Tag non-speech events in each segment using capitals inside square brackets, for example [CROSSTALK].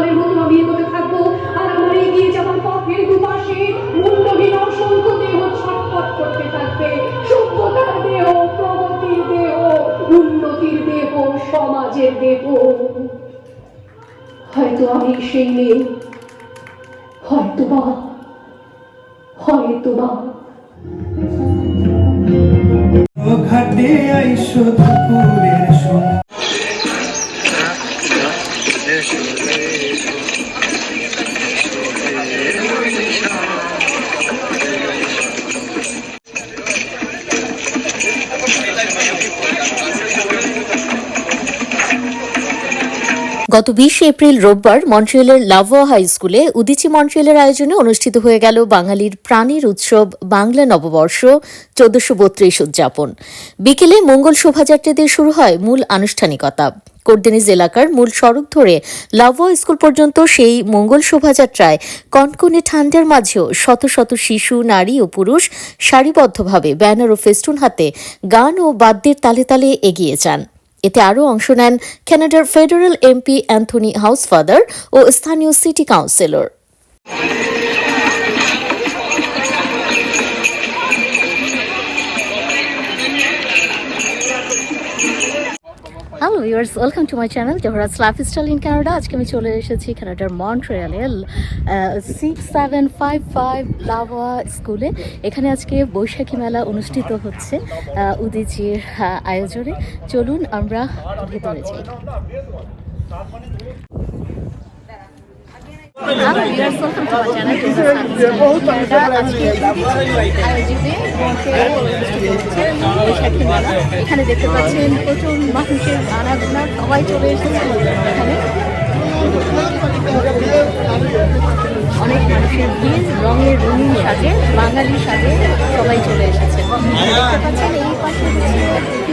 বিভৎস মতো আমি এগোতে থাকব। আর আমার এগিয়ে যাবার পথের দুপাশে মুন্ডহীন অসংখ্য দেহ ছটফট করতে থাকবে। সভ্যতার দেহ, প্রগতির দেহ, উন্নতির দেহ, সমাজের দেহ। হয়তো আমি সেই মেয়ে, হয়তো বা হয়তো বা। ঘাটে আইসো দুপুরের গত বিশ এপ্রিল রোববার মন্ট্রিয়ালের লাভোয়া হাই স্কুলে উদিচি মন্ট্রিয়ালের আয়োজনে অনুষ্ঠিত হয়ে গেল বাঙালির প্রাণীর উৎসব বাংলা নববর্ষ, চোদ্দশো বত্রিশ উদযাপন। বিকেলে মঙ্গল শোভাযাত্রা দিয়ে শুরু হয় মূল আনুষ্ঠানিকতা। কোর্দিনিজ এলাকার মূল সড়ক ধরে লাভোয়া স্কুল পর্যন্ত সেই মঙ্গল শোভাযাত্রায় কনকনে ঠান্ডার মাঝেও শত শত শিশু, নারী ও পুরুষ সারিবদ্ধভাবে ব্যানার ও ফেস্টুন হাতে গান ও বাদ্যের তালে তালে এগিয়ে যান। এতে আরও অংশ নেন ক্যানাডার ফেডারেল এমপি অ্যান্থনি হাউসফাদার ও স্থানীয় city councillor hello viewers welcome to my channel জহরাজ lifestyle in Canada আজকে আমি চলে এসেছি কানাডার মন্ট্রিয়ালে সিক্স সেভেন ফাইভ ফাইভ লাভা স্কুলে এখানে আজকে বৈশাখী মেলা অনুষ্ঠিত হচ্ছে উদিজির আয়োজনে। চলুন আমরা ভেতরে যাই। এখানে দেখতে পাচ্ছেন প্রচুর মানুষের আনাগোনা সবাই চলে এসেছে এখানে অনেক মানুষের ভিড় রঙের রঙিন সাজে বাঙালি সাজে সবাই চলে এসেছে দেখতে পাচ্ছেন এই পাশে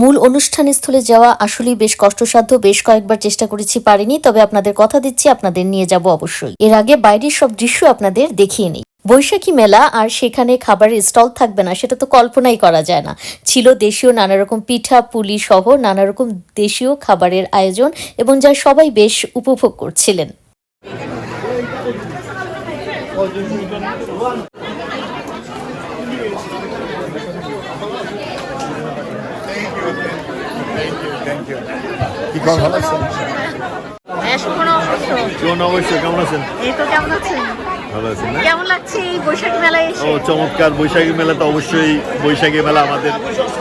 মূল অনুষ্ঠান স্থলে যাওয়া আসলেই বেশ কষ্টসাধ্য। বেশ কয়েকবার চেষ্টা করেছি, পারিনি, তবে আপনাদের কথা দিচ্ছি, আপনাদের নিয়ে যাব অবশ্যই। এর আগে বাইরের সব দৃশ্য আপনাদের দেখিয়ে নিই। বৈশাখী মেলা আর সেখানে খাবারের স্টল থাকবে না, সেটা তো কল্পনাই করা যায় না। ছিল দেশীয় নানা রকম পিঠা, পুলি সহ নানা রকম দেশীয় খাবারের আয়োজন এবং যা সবাই বেশ উপভোগ করছিলেন। কি ভালো আছেন হ্যাঁ সুমনা অবশ্য। কেমন আছেন? এই তো কেমন আছেন? ভালো আছেন কেমন লাগছে এই বৈশাখী মেলায় ও চমৎকার। বৈশাখী মেলা তো অবশ্যই বৈশাখী মেলা আমাদের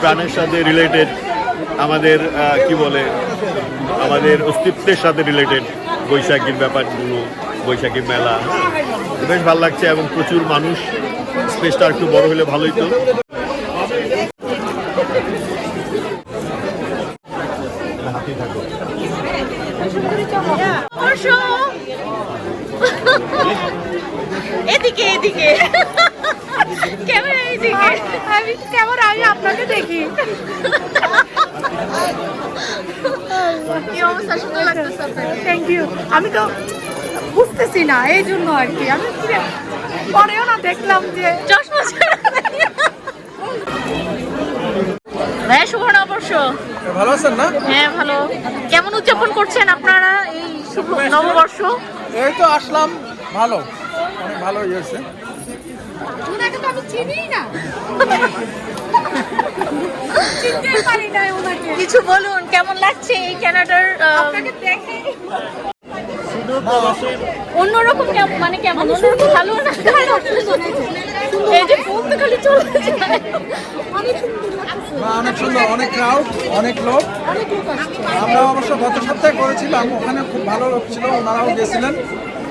প্রাণের সাথে রিলেটেড আমাদের কি বলে আমাদের অস্তিত্বের সাথে রিলেটেড বৈশাখীর ব্যাপারগুলো বৈশাখী মেলা। বেশ ভালো লাগছে এবং প্রচুর মানুষ স্পেসটা একটু বড় হলে ভালোই তো হাতি থাকো এদিকে এদিকে ক্যামেরা এদিকে আমি ক্যামেরা আমি আপনাকে দেখি কি অবস্থা সুন্দর লাগতেছে আপনাকে থ্যাংক ইউ আমি তো বুঝতেছি না এই জন্য আর কি। আমি পরেও না দেখলাম যে চশমা ভাইয়া শুভ নববর্ষ ভালো আছেন না? হ্যাঁ ভালো। কেমন উদযাপন করছেন আপনারা এই শুভ নববর্ষ? এই তো আসলাম ভালো। অনেক ভালো হয়েছে ওনাকে তো আমি চিনিই না। চিনতেই পারি না ওনাকে। কিছু বলুন কেমন লাগছে এই আপনাকে দেখে অন্যরকম মানে কেমন? অন্যরকম ভালো না এই যে ফুল তো খালি চলে যায় অনেক সুন্দর অনেক অনেক ক্রাউড অনেক লোক। আমরা অবশ্য গত সপ্তাহে করেছিলাম ওখানে খুব ভালো লোক ছিল ওনারাও গেছিলেন।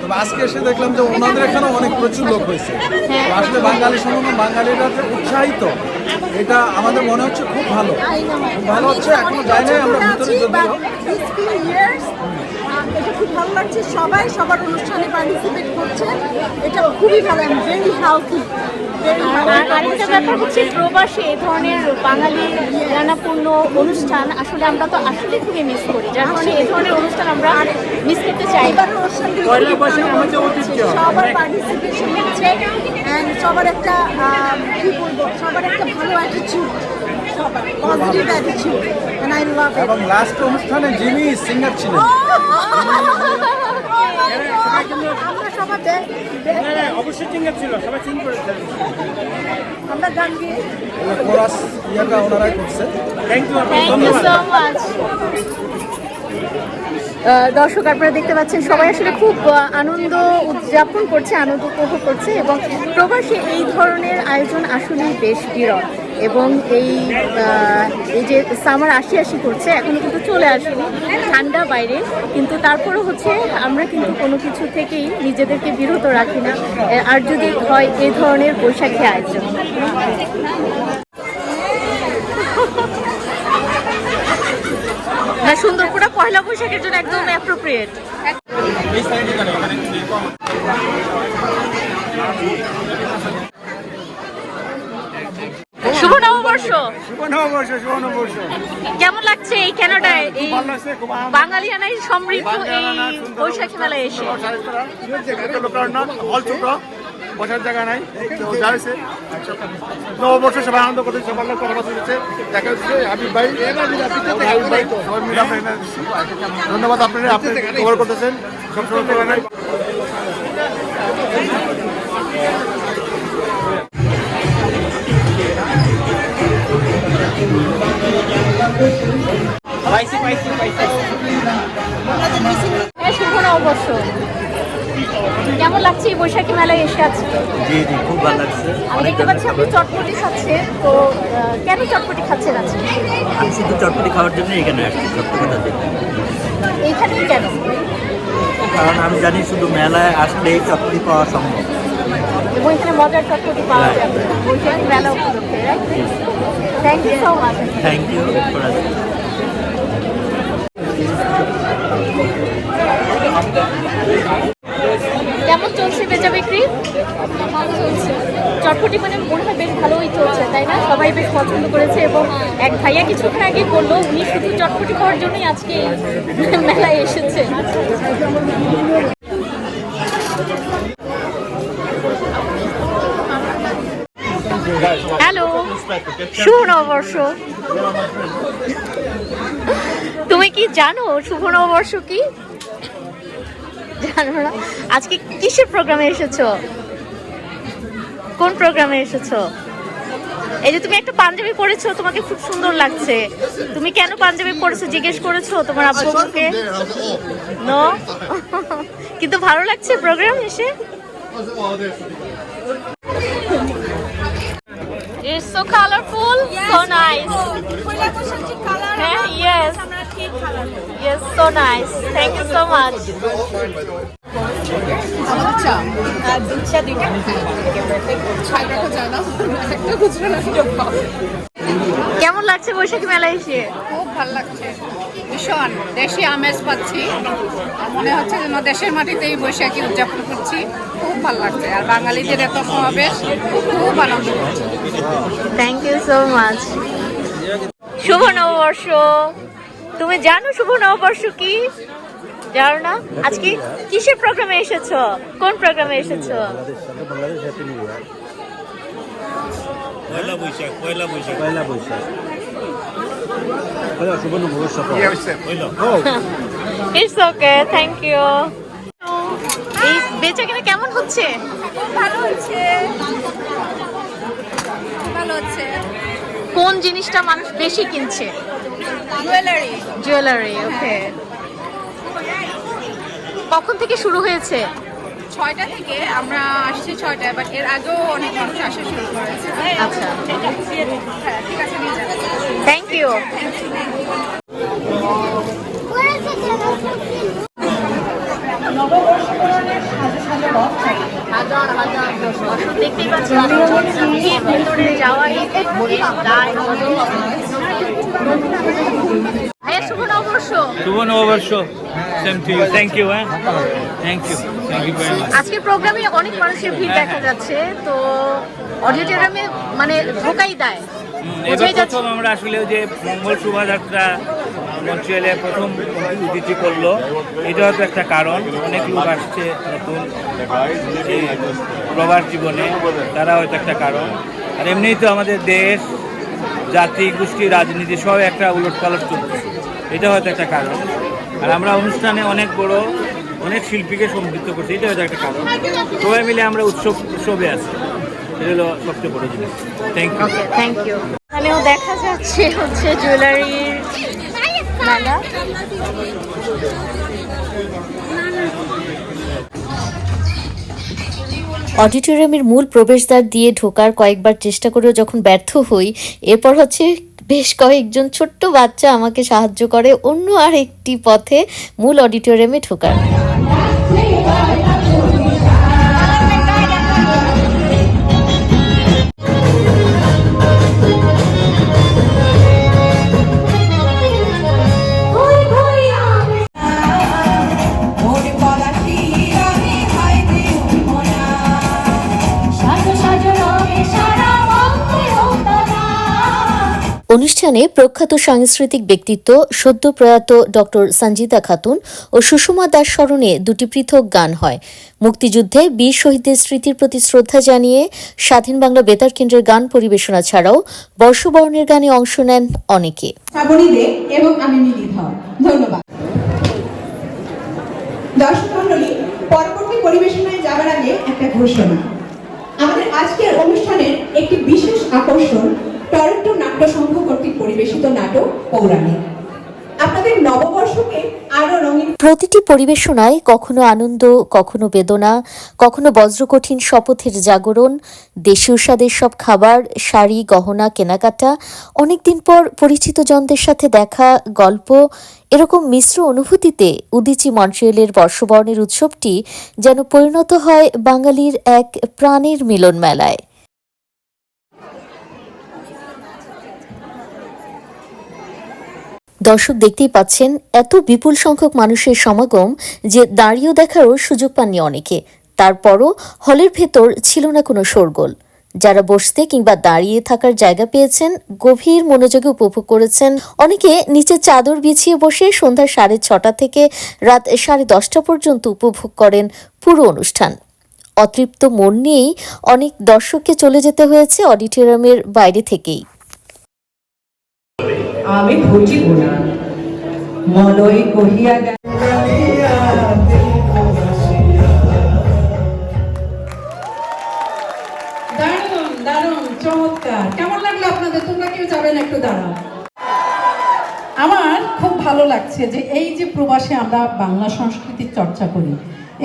তবে আজকে এসে দেখলাম যে ওনাদের এখানে অনেক প্রচুর লোক হয়েছে। তো আসলে বাঙালি সময় বাঙালিরা যে উৎসাহিত এটা আমাদের মনে হচ্ছে খুব ভালো। খুব ভালো হচ্ছে এখনও যাই নাই আমরা ভিতরে যদিও। খুব ভালো লাগছে। সবাই সবার অনুষ্ঠানে পার্টিসিপেট করছে। এটা খুবই ভালো ভেরি হেলথি ভেরি আর আরেকটা ব্যাপার হচ্ছে প্রবাসে এই ধরনের বাঙালি রান্নাপূর্ণ অনুষ্ঠান আসলে আমরা তো আসলে খুবই মিস করি। যার কারণে এই ধরনের অনুষ্ঠান আমরা মিস করতে চাই। সবার পার্টিসিপেশন হচ্ছে অ্যান্ড সবার একটা আহ, কি বলব? সবার একটা ভালো অ্যাটিটিউড সবার positive attitude and I love it এবং লাস্ট অনুষ্ঠানে জিমি সিঙ্গার ছিলেন। আমরা সবার অবশ্যই চিঙ্গার ছিল সবাই চিন করেছে। আমরা গান গিয়ে কোরাস ইয়াটা ওনারাই করছে। Thank you thank you so much দর্শক আপনারা দেখতে পাচ্ছেন সবাই আসলে খুব আনন্দ উদযাপন করছে আনন্দ উপভোগ করছে এবং প্রবাসে এই ধরনের আয়োজন আসলেই বেশ বিরল। এবং এই এই যে সামার আশি আশি করছে, এখনও কিন্তু চলে আসেনি, ঠান্ডা বাইরে, কিন্তু তারপরে হচ্ছে আমরা কিন্তু কোনো কিছু থেকেই নিজেদেরকে বিরত রাখি না আর যদি হয় এই ধরনের বৈশাখী আয়োজন। না, সুন্দরপুরা পয়লা বৈশাখের জন্য একদম অ্যাপ্রোপ্রিয়েট শুভ নববর্ষ। শুভ নববর্ষ শুভ নববর্ষ। কেমন লাগছে এই কানাডায় এই বাঙালিয়ানাই সমৃদ্ধ এই বৈশাখী মেলায় এসে। বসার জায়গা নাই তো যাইছে নববর্ষ সবাই আনন্দ করতে সবার লোক কথা দিচ্ছে দেখা যাচ্ছে হাবিব ভাই। হাবিব ভাই সবাই মিলে। ধন্যবাদ আপনারা আপনি কভার করতেছেন। সবসময় শুভ নববর্ষ। কেমন লাগছে এই বৈশাখী মেলায় এসে আজকে? জি জি খুব ভালো লাগছে। আমি দেখতে পাচ্ছি আপনি চটপটি খাচ্ছেন তো কেন চটপটি খাচ্ছেন আজকে? আমি শুধু চটপটি খাওয়ার জন্য এখানে আসছি সত্য কথা যেটা। কেন? কারণ আমি জানি শুধু মেলায় আসলেই চটপটি পাওয়া সম্ভব। এবং এখানে মজার চটপটি পাওয়া যাবে বৈশাখী মেলা উপলক্ষে thank you so much thank you কেমন চলছে বেচা বিক্রি? চটপটি মানে মনে হয় বেশ ভালোই চলছে তাই না? সবাই বেশ পছন্দ করেছে এবং এক ভাইয়া কিছুক্ষণ আগে বলল উনি শুধু চটপটি খাওয়ার জন্যই আজকে মেলায় এসেছে। হ্যালো শুভ নববর্ষ। তুমি কি জানো শুভ নববর্ষ কি? জানো না। আজকে কিসের প্রোগ্রামে এসেছ? কোন প্রোগ্রামে এসেছ? এই যে তুমি একটা পাঞ্জাবি পরেছো তোমাকে খুব সুন্দর লাগছে। তুমি কেন পাঞ্জাবি পরেছো? জিজ্ঞেস করেছ তোমার আব্বু আম্মুকে নো [LAUGHS] কিন্তু ভালো লাগছে প্রোগ্রাম এসে? It's so colorful, yes, so nice. Yeah, yes. Yes, so nice. Thank you so much. কেমন লাগছে বৈশাখী মেলায় এসে খুব ভালো লাগছে ভীষণ দেশি আমেজ পাচ্ছি। মনে হচ্ছে যেন দেশের মাটিতেই বৈশাখী উদযাপন করছি। খুব ভালো লাগছে। আর বাঙালিদের এত সমাবেশ খুব আনন্দ করছি। থ্যাংক ইউ সো মাচ শুভ নববর্ষ। তুমি জানো শুভ নববর্ষ কি? জানো না? আজকে কিসের প্রোগ্রামে এসেছ? কোন প্রোগ্রামে এসেছ? Poila Baishakh Poila Baishakh. Poila Baishakh. It's okay thank you এই বেচা কিনা কেমন হচ্ছে? ভালো হচ্ছে। ভালো হচ্ছে। কোন জিনিসটা মানুষ বেশি কিনছে? জুয়েলারি জুয়েলারি ওকে কখন থেকে শুরু হয়েছে? ছয়টা থেকে আমরা আসছি ছয়টায় বাট এর আগেও অনেক মানুষ আসা শুরু করেছে। আচ্ছা। হ্যাঁ ঠিক আছে নিয়ে যাবেন দেখতেই ভেতরে ভাইয়া শুভ নববর্ষ। শুভ নববর্ষ। ইউ থ্যাংক ইউ হ্যাঁ thank you thank you very much আজকের প্রোগ্রামে অনেক মানুষের ভিড় দেখা যাচ্ছে তো অডিটোরিয়ামে মানে ঢোকাই দেয়। এবার প্রথম আমরা আসলে যে মঙ্গল শোভাযাত্রা মন্ট্রিয়ালে প্রথম উদিতি করল। এটা হয়তো একটা কারণ। অনেক লোক আসছে নতুন প্রবাস জীবনে তারা হয়তো একটা কারণ। আর এমনিই তো আমাদের দেশ জাতি গোষ্ঠী রাজনীতি সব একটা উলট পালট চলছে। এটা হয়তো একটা কারণ। আর আমরা অনুষ্ঠানে অনেক বড় অনেক শিল্পীকে সম্পৃক্ত করছি। এটা হয়তো একটা কারণ। সবাই মিলে আমরা উৎসব উৎসবে আছি। সবচেয়ে বড় জিনিস। Thank you okay thank you এখানেও দেখা যাচ্ছে হচ্ছে জুয়েলারির অডিটোরিয়ামের মূল প্রবেশদ্বার দিয়ে ঢোকার কয়েকবার চেষ্টা করেও যখন ব্যর্থ হই, এরপর হচ্ছে বেশ কয়েকজন ছোট্ট বাচ্চা আমাকে সাহায্য করে অন্য আর একটি পথে মূল অডিটোরিয়ামে ঢোকার। অনুষ্ঠানে প্রখ্যাত সাংস্কৃতিক ব্যক্তিত্ব সদ্য প্রয়াত ডক্টর সঞ্জিতা খাতুন ও সুষমা দাস স্মরণে দুটি পৃথক গান হয়। মুক্তিযুদ্ধে বীর শহীদদের স্মৃতির প্রতি শ্রদ্ধা জানিয়ে স্বাধীন বাংলা বেতার কেন্দ্রের গান পরিবেশনা ছাড়াও বর্ষবরণের গানে অংশ নেন অনেকে। আমাদের আজকের অনুষ্ঠানের একটি বিশেষ আকর্ষণ টরন্টো নাট্য সংঘ কর্তৃক পরিবেশিত নাটক পৌরাণিক। প্রতিটি পরিবেশনায় কখনো আনন্দ, কখনো বেদনা, কখনো বজ্রকঠিন শপথের জাগরণ, দেশীয় স্বাদের সব খাবার, শাড়ি, গহনা, কেনাকাটা, অনেকদিন পর পরিচিত জনদের সাথে দেখা, গল্প, এরকম মিশ্র অনুভূতিতে উদিচি মন্ট্রিয়েলের বর্ষবরণের উৎসবটি যেন পরিণত হয় বাঙালির এক প্রাণের মিলন মেলায় দর্শক দেখতেই পাচ্ছেন, এত বিপুল সংখ্যক মানুষের সমাগম যে দাঁড়িয়েও দেখারও সুযোগ পাননি অনেকে। তারপরও হলের ভেতর ছিল না কোনো শোরগোল। যারা বসতে কিংবা দাঁড়িয়ে থাকার জায়গা পেয়েছেন, গভীর মনোযোগে উপভোগ করেছেন। অনেকে নিচে চাদর বিছিয়ে বসে সন্ধ্যা সাড়ে ছটা থেকে রাত সাড়ে দশটা পর্যন্ত উপভোগ করেন পুরো অনুষ্ঠান। অতৃপ্ত মন নিয়েই অনেক দর্শককে চলে যেতে হয়েছে অডিটোরিয়ামের বাইরে থেকেই। আমি বুঝিব না। মনই কহিয়া কেমন লাগল আপনাদের? তোমরা কেউ একটু আমার খুব ভালো লাগছে যে এই যে প্রবাসে আমরা বাংলা সংস্কৃতির চর্চা করি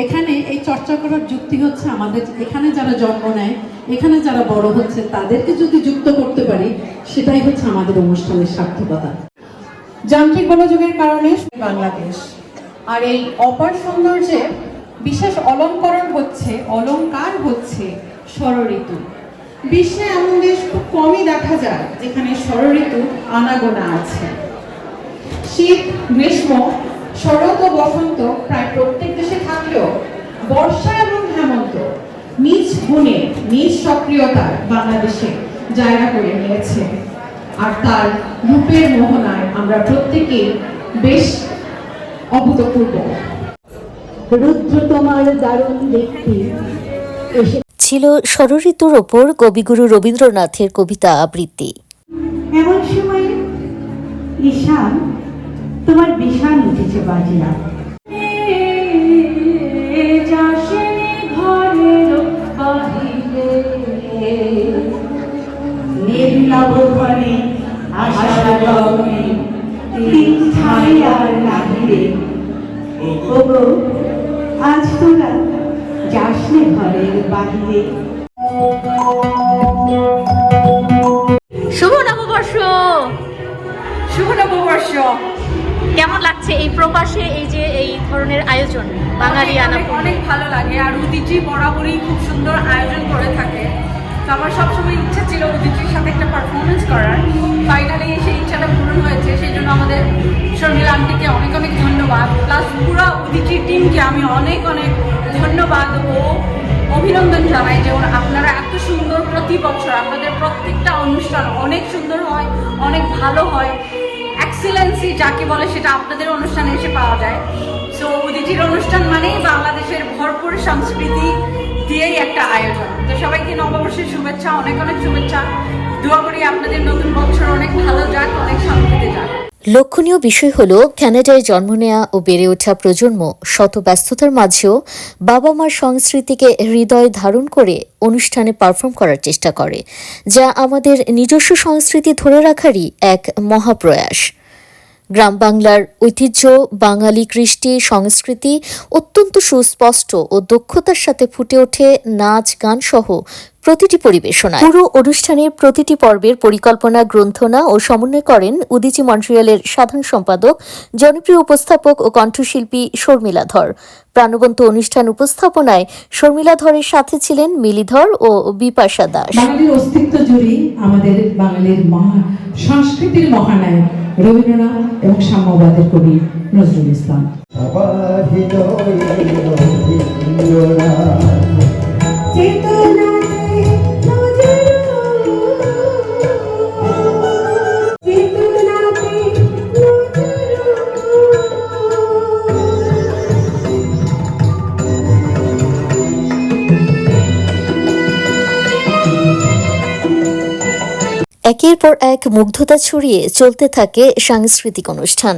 এখানে এই চর্চা করার যুক্তি হচ্ছে আমাদের এখানে যারা জন্ম নেয়, এখানে যারা বড় হচ্ছে, তাদেরকে যদি যুক্ত করতে পারি, সেটাই হচ্ছে আমাদের অনুষ্ঠানের সার্থকতা। যান্ত্রিক গোলযোগের কারণে বাংলাদেশ। আর এই অপার সৌন্দর্যে বিশেষ অলঙ্করণ হচ্ছে, অলঙ্কার হচ্ছে ষড়ঋতু বিশ্বে এমন দেশ খুব কমই দেখা যায়, যেখানে ষড়ঋতু আনাগোনা আছে। শীত, গ্রীষ্ম শরৎ ও বসন্ত প্রায় প্রত্যেক দেশে থাকলেও বর্ষা এবং হেমন্ত নিজ গুণে নিজ সক্রিয়তার বাংলাদেশে জায়গা করে নিয়েছে। আর তার রূপের মোহনায় আমরা প্রত্যেকে বেশ অভূতপূর্ব। রুদ্র তোমার দারুণ দেখতে এসে ছিল ষড়ঋতুর ওপর কবিগুরু রবীন্দ্রনাথের কবিতা আবৃত্তি। এমন সময় ঈশান তোমার বিশাল উঠেছে বাজিরা। নির্নবঘনে আশার গগনে তিন ঠাই আর নাহিরে ওগো আজ তোরা যাসনে ঘরের বাহিরে। শুভ নববর্ষ। শুভ নববর্ষ। কেমন লাগছে এই প্রকাশে এই যে এই ধরনের আয়োজন বাঙালি আনা অনেক- ভালো লাগে। আর উদিচি বরাবরই খুব সুন্দর আয়োজন করে থাকে। তো আমার সবসময় ইচ্ছা ছিল উদিচির সাথে একটা পারফরমেন্স করার। ফাইনালি সেই ইচ্ছাটা পূরণ হয়েছে সেই জন্য আমাদের শর্মিলা আন্টিকে অনেক অনেক ধন্যবাদ। প্লাস পুরো উদিচি টিমকে আমি অনেক অনেক ধন্যবাদ ও অভিনন্দন জানাই যে আপনারা এত সুন্দর প্রতি বছর আপনাদের প্রত্যেকটা অনুষ্ঠান অনেক সুন্দর হয় অনেক ভালো হয়। এক্সিলেন্সি যাকে বলে সেটা আপনাদের অনুষ্ঠানে এসে পাওয়া যায়। সো উদিটির অনুষ্ঠান মানেই বাংলাদেশের ভরপুর সংস্কৃতি দিয়েই একটা আয়োজন। তো সবাইকে নববর্ষের শুভেচ্ছা, অনেক অনেক শুভেচ্ছা। দোয়া করি আপনাদের নতুন বছর অনেক ভালো যাক, অনেক যাক। লক্ষণীয় বিষয় হল ক্যানাডায় জন্ম নেয়া ও বেড়ে ওঠা প্রজন্ম শত ব্যস্ততার মাঝেও বাবা মার সংস্কৃতিকে হৃদয় ধারণ করে অনুষ্ঠানে পারফর্ম করার চেষ্টা করে, যা আমাদের নিজস্ব সংস্কৃতি ধরে রাখারই এক মহাপ্রয়াস। গ্রাম বাংলার ঐতিহ্য, বাঙালি কৃষ্টি, সংস্কৃতি অত্যন্ত সুস্পষ্ট ও দক্ষতার সাথে ফুটে ওঠে নাচ, গান সহ প্রতিটি পরিবেশনা পুরো অনুষ্ঠানের প্রতিটি পর্বের পরিকল্পনা, গ্রন্থনা ও সমন্বয় করেন উদিচি মন্ট্রিয়ালের সাধারণ সম্পাদক, জনপ্রিয় উপস্থাপক ও কণ্ঠশিল্পী শর্মিলা ধর প্রাণবন্ত অনুষ্ঠান উপস্থাপনায় শর্মিলা ধরের সাথে ছিলেন মিলিধর ও বিপাশা দাস। বাঙালির অস্তিত্ব জুড়ে আমাদের বাঙালির মহা সংস্কৃতির মহানায়ক রবীন্দ্রনাথ এবং সাম্যবাদের কবি নজরুল ইসলাম। একের পর এক মুগ্ধতা ছড়িয়ে চলতে থাকে সাংস্কৃতিক অনুষ্ঠান।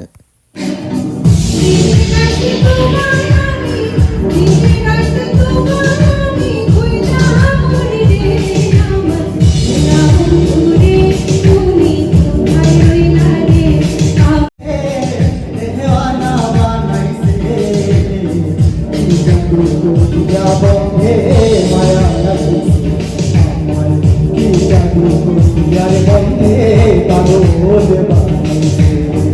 শিল্পী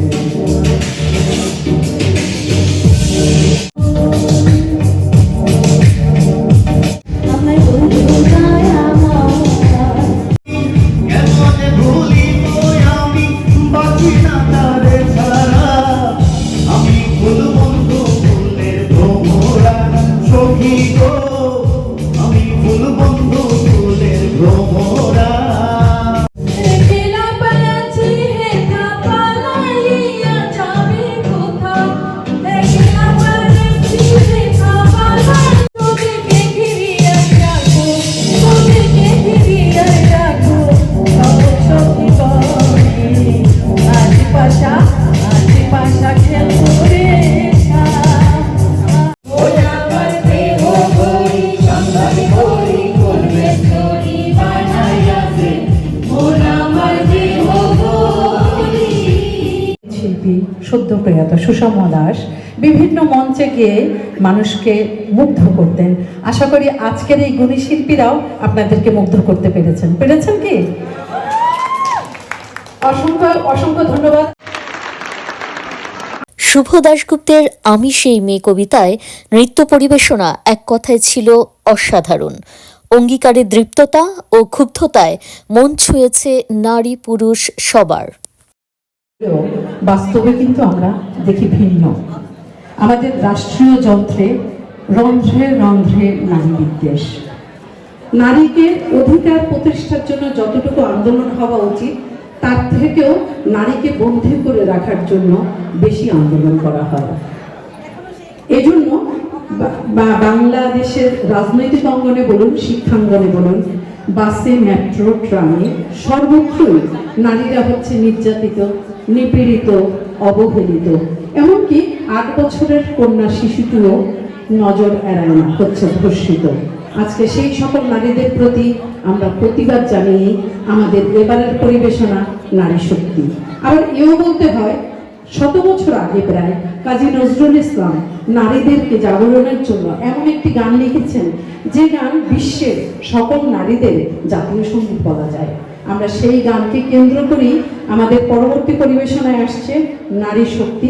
মানুষকে মুগ্ধ করতেন। আশা করি আজকের এই গুণী শিল্পীরাও আপনাদেরকে মুগ্ধ করতে পেরেছেন। পেরেছেন কি? অসংখ্য অসংখ্য ধন্যবাদ। শুভ দাশগুপ্তের আমি সেই মেয়ে কবিতায় নৃত্য পরিবেশনা এক কথায় ছিল অসাধারণ। অঙ্গীকারের দৃপ্ততা ও ক্ষুব্ধতায় মন ছুঁয়েছে নারী পুরুষ সবার। বাস্তবে কিন্তু আমরা দেখি ভিন্ন। আমাদের রাষ্ট্রীয় যন্ত্রে রন্ধ্রে রন্ধ্রে নারী বিদ্বেষ। নারীকে অধিকার প্রতিষ্ঠার জন্য যতটুকু আন্দোলন হওয়া উচিত, তার থেকেও নারীকে বন্দী করে রাখার জন্য বেশি আন্দোলন করা হয়। এজন্য বাংলাদেশের রাজনৈতিক অঙ্গনে বলুন, শিক্ষাঙ্গনে বলুন, বাসে, মেট্রো, ট্রামে সর্বত্রই নারীরা হচ্ছে নির্যাতিত, নিপীড়িত, অবহেলিত। এমনকি আট বছরের কন্যা শিশুটিও নজর এড়ায় না হচ্ছে ধর্ষিত। আজকে সেই সকল নারীদের প্রতি আমরা প্রতিবাদ জানিয়ে আমাদের এবারের পরিবেশনা নারী শক্তি। আবার এও বলতে হয়, শত বছর আগে প্রায় কাজী নজরুল ইসলাম নারীদেরকে জাগরণের জন্য এমন একটি গান লিখেছেন, যে গান বিশ্বের সকল নারীদের জাতীয় সংগীত বলা যায়। আমরা সেই গানকে কেন্দ্র করেই আমাদের পরবর্তী পরিবেশনায় আসছে নারী শক্তি।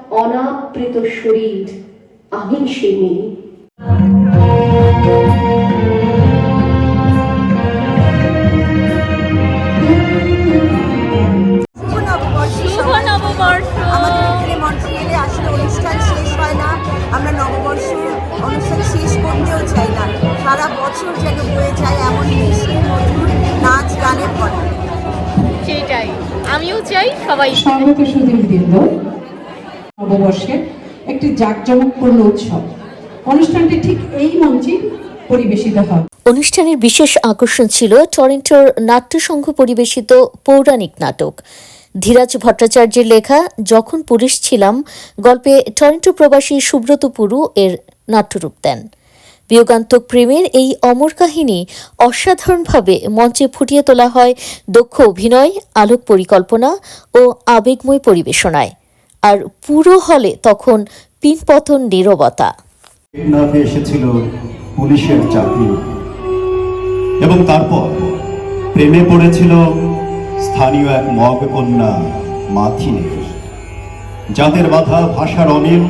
অনাবৃত শরীর আমি সেই মেয়ে। শুভ নববর্ষ। শুভ নববর্ষ। আমাদের এখানে মন্ট্রিয়ালে আসলে অনুষ্ঠান শেষ হয় না। আমরা নববর্ষ অনুষ্ঠান শেষ করতেও চাই না। সারা বছর যেন বয়ে যায় এমন মিষ্টি মধুর নাচ গানের পরে। সেটাই আমিও চাই সবাই স্বাগত সুদীবৃন্দ নববর্ষের একটি জাঁকজমকপূর্ণ উৎসব। অনুষ্ঠানটি ঠিক এই মঞ্চে পরিবেশিত হবে। অনুষ্ঠানের বিশেষ আকর্ষণ ছিল টরেন্টোর নাট্যসংঘ পরিবেশিত পৌরাণিক নাটক। ধীরাজ ভট্টাচার্যের লেখা, যখন পুলিশ ছিলাম গল্পে টরেন্টো প্রবাসী সুব্রত পুরু এর নাট্যরূপ দেন। বিয়োগান্তক প্রেমের এই অমর কাহিনী অসাধারণভাবে মঞ্চে ফুটিয়ে তোলা হয় দক্ষ অভিনয় আলোক পরিকল্পনা ও আবেগময় পরিবেশনায়। আর পুরো হলে তখন পিনপতন নীরবতা। এসেছিল পুলিশের চাকরি। এবং তারপর প্রেমে পড়েছিল স্থানীয় এক মগ কন্যা মাথিনের, যাদের বাধা ভাষার অমিল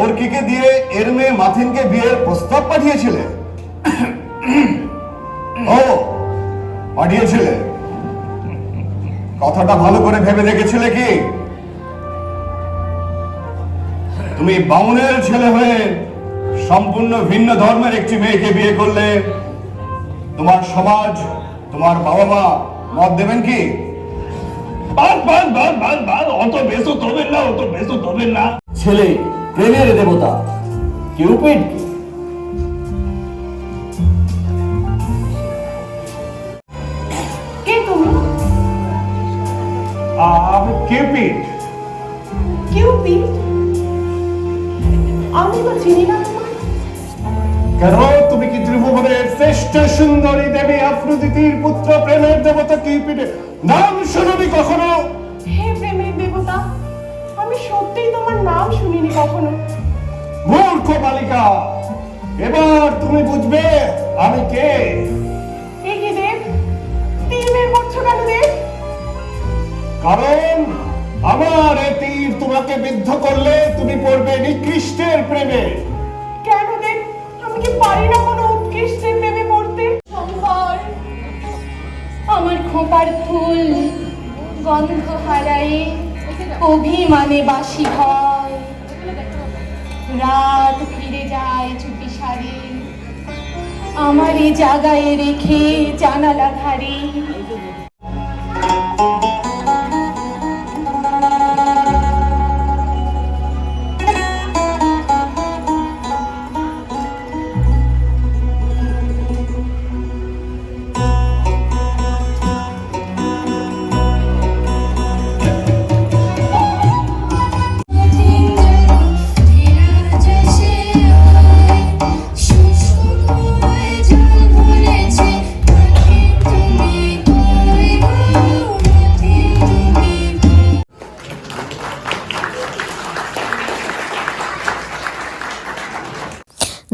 তুমি দিয়ে এর মেয়ে মাথিনকে বিয়ের প্রস্তাব পাঠিয়েছিলে? ও পাঠিয়েছিলে। কথাটা ভালো করে ভেবে দেখেছিলে কি? তুমি বামুনের ছেলে হয়ে সম্পূর্ণ ভিন্ন ধর্মের একটি মেয়েকে বিয়ে করলে তোমার সমাজ তোমার বাবা মা মত দেবেন কি? বাল বাল বাল বাল বাল অত বেসো তবেন না অত বেসো তবেন না। ছেলে প্রেমের দেবতা। কিউপিড কে তুমি? আমি কিউপিড কিউপিড আমি তো চিনি না তুমি কি ত্রিভুবনের শ্রেষ্ঠ সুন্দরী দেবী আফ্রোদিতির পুত্র প্রেমের দেবতা কিউপিডের নাম শুনবি কখনো? কখনো? মূর্খ বালিকা এবার তুমি বুঝবে আমি কে। এ দেব? তীর বের করছ কেন দেব? কারণ আমার এ তীর তোমাকে বিদ্ধ করলে তুমি পড়বে নিকৃষ্টের প্রেমে। কেন দেব? আমি কি পারি না কোনো উৎকৃষ্টের প্রেমে পড়তে? আমার খোঁপার ফুল গন্ধ হারায়ে অভিমানে বাসি হয় রাত ফিরে যায় ছুটি সারি। আমারে জাগায় রেখে জানালা ধারে।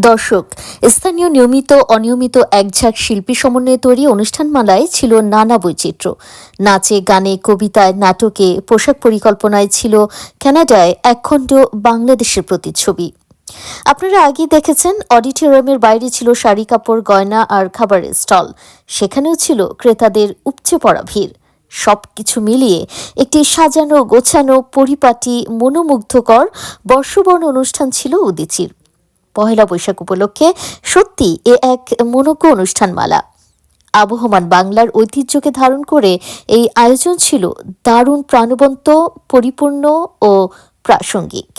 দর্শক, স্থানীয় নিয়মিত, অনিয়মিত একঝাঁক শিল্পী সমন্বয়ে তৈরি অনুষ্ঠানমালায় ছিল নানা বৈচিত্র্য। নাচে, গানে, কবিতায়, নাটকে, পোশাক পরিকল্পনায় ছিল কানাডায় একখণ্ড বাংলাদেশের প্রতিচ্ছবি। আপনারা আগেই দেখেছেন, অডিটোরিয়ামের বাইরে ছিল শাড়ি, কাপড়, গয়না আর খাবারের স্টল। সেখানেও ছিল ক্রেতাদের উপচে পড়া ভিড়। সবকিছু মিলিয়ে একটি সাজানো, গোছানো, পরিপাটি, মনোমুগ্ধকর বর্ষবর্ণ অনুষ্ঠান ছিল উদিচির। পহেলা বৈশাখ উপলক্ষে সত্যি এ এক মনোজ্ঞ অনুষ্ঠানমালা। আবহমান বাংলার ঐতিহ্যকে ধারণ করে এই আয়োজন ছিল দারুণ প্রাণবন্ত, পরিপূর্ণ ও প্রাসঙ্গিক।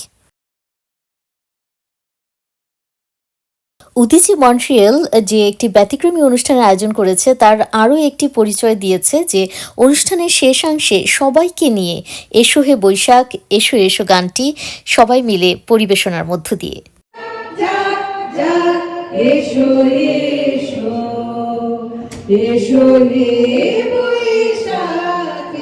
উদিচি মন্ট্রিয়েল যে একটি ব্যতিক্রমী অনুষ্ঠানের আয়োজন করেছে, তার আরও একটি পরিচয় দিয়েছে যে অনুষ্ঠানের শেষাংশে সবাইকে নিয়ে এসো হে বৈশাখ, এসো এসো গানটি, সবাই মিলে পরিবেশনার মধ্য দিয়ে। এসো এসো। এসো রে বৈশাখ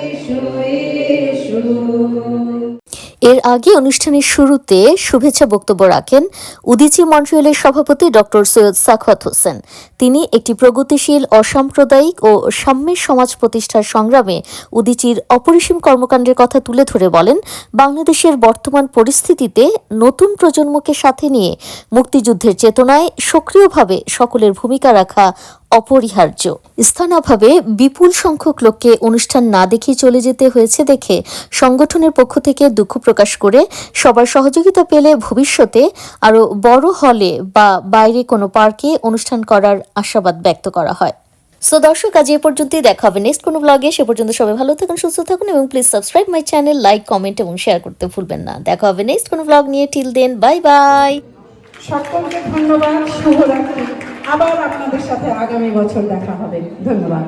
এর আগে অনুষ্ঠানের শুরুতে শুভেচ্ছা বক্তব্য রাখেন উদিচি মন্ট্রিয়ালের সভাপতি ডক্টর সৈয়দ সাখাওয়াত হোসেন। তিনি একটি প্রগতিশীল, অসাম্প্রদায়িক ও সাম্যের সমাজ প্রতিষ্ঠার সংগ্রামে উদিচির অপরিসীম কর্মকাণ্ডের কথা তুলে ধরে বলেন, বাংলাদেশের বর্তমান পরিস্থিতিতে নতুন প্রজন্মকে সাথে নিয়ে মুক্তিযুদ্ধের চেতনায় সক্রিয়ভাবে সকলের ভূমিকা রাখা অপরিহার্য। স্থানাভাবে বিপুল সংখ্যক লোককে অনুষ্ঠান না দেখে চলে যেতে হয়েছে দেখে সংগঠনের পক্ষ থেকে দুঃখ প্রকাশ করে সবার সহযোগিতা পেলে ভবিষ্যতে আরও বড় হলে বা বাইরে কোনো পার্কে অনুষ্ঠান করার আশাবাদ ব্যক্ত করা হয়। সো দর্শক, আজ এ পর্যন্তই দেখা হবে নেক্সট কোনো ব্লগে সে পর্যন্ত সবাই ভালো থাকুন, সুস্থ থাকুন এবং please subscribe my channel like comment এবং শেয়ার করতে ভুলবেন না। দেখা হবে নেক্সট কোনো ব্লগ নিয়ে। টিল দেন বাই বাই সকলকে ধন্যবাদ, শুভরাত্রি। আবার আপনাদের সাথে আগামী বছর দেখা হবে। ধন্যবাদ।